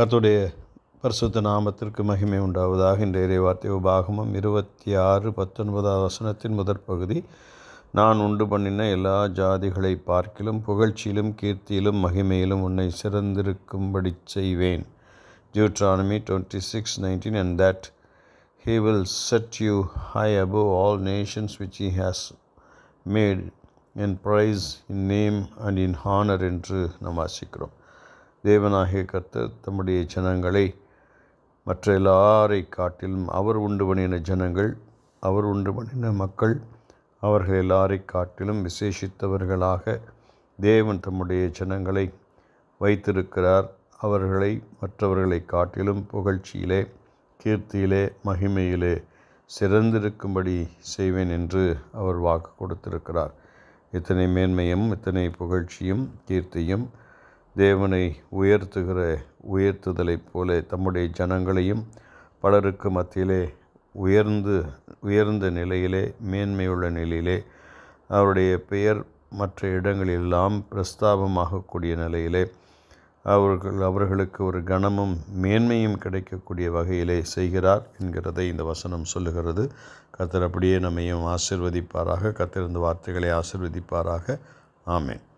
கர்த்துடைய பரிசுத்த நாமத்திற்கு மகிமை உண்டாவதாக. இந்த இறைவார்த்தை உபாகமம் இருபத்தி ஆறு பத்தொன்பதாவது வசனத்தின் முதற் பகுதி. நான் உண்டு பண்ணின எல்லா ஜாதிகளை பார்க்கிலும் புகழ்ச்சியிலும் கீர்த்தியிலும் மகிமையிலும் உன்னை சிறந்திருக்கும்படி செய்வேன். Deuteronomy 26 19 and that he will set you high above all nations which he has made in praise in name and in honour என்று நாம் வாசிக்கிறோம். தேவனாகிய கர்த்தர் தம்முடைய ஜனங்களை மற்ற எல்லாரை காட்டிலும் அவர் உண்டு பண்ணின ஜனங்கள் அவர் உண்டு பண்ணின மக்கள் அவர்கள் எல்லாரை காட்டிலும் விசேஷித்தவர்களாக தேவன் தம்முடைய ஜனங்களை வைத்திருக்கிறார். அவர்களை மற்றவர்களை காட்டிலும் புகழ்ச்சியிலே கீர்த்தியிலே மகிமையிலே சிறந்திருக்கும்படி செய்வேன் என்று அவர் வாக்கு கொடுத்திருக்கிறார். இத்தனை மேன்மையும் இத்தனை புகழ்ச்சியும் கீர்த்தியும் தேவனை உயர்த்துகிற உயர்த்துதலைப் போல தம்முடைய ஜனங்களையும் பலருக்கு மத்தியிலே உயர்ந்து உயர்ந்த நிலையிலே மேன்மையுள்ள நிலையிலே அவருடைய பெயர் மற்ற இடங்களெல்லாம் பிரஸ்தாபமாகக்கூடிய நிலையிலே அவர்கள் அவர்களுக்கு ஒரு கனமும் மேன்மையும் கிடைக்கக்கூடிய வகையிலே செய்கிறார் என்கிறதை இந்த வசனம் சொல்லுகிறது. கத்தர் அப்படியே நம்மையும் ஆசிர்வதிப்பாராக. கத்திருந்த வார்த்தைகளை ஆசிர்வதிப்பாராக. ஆமேன்.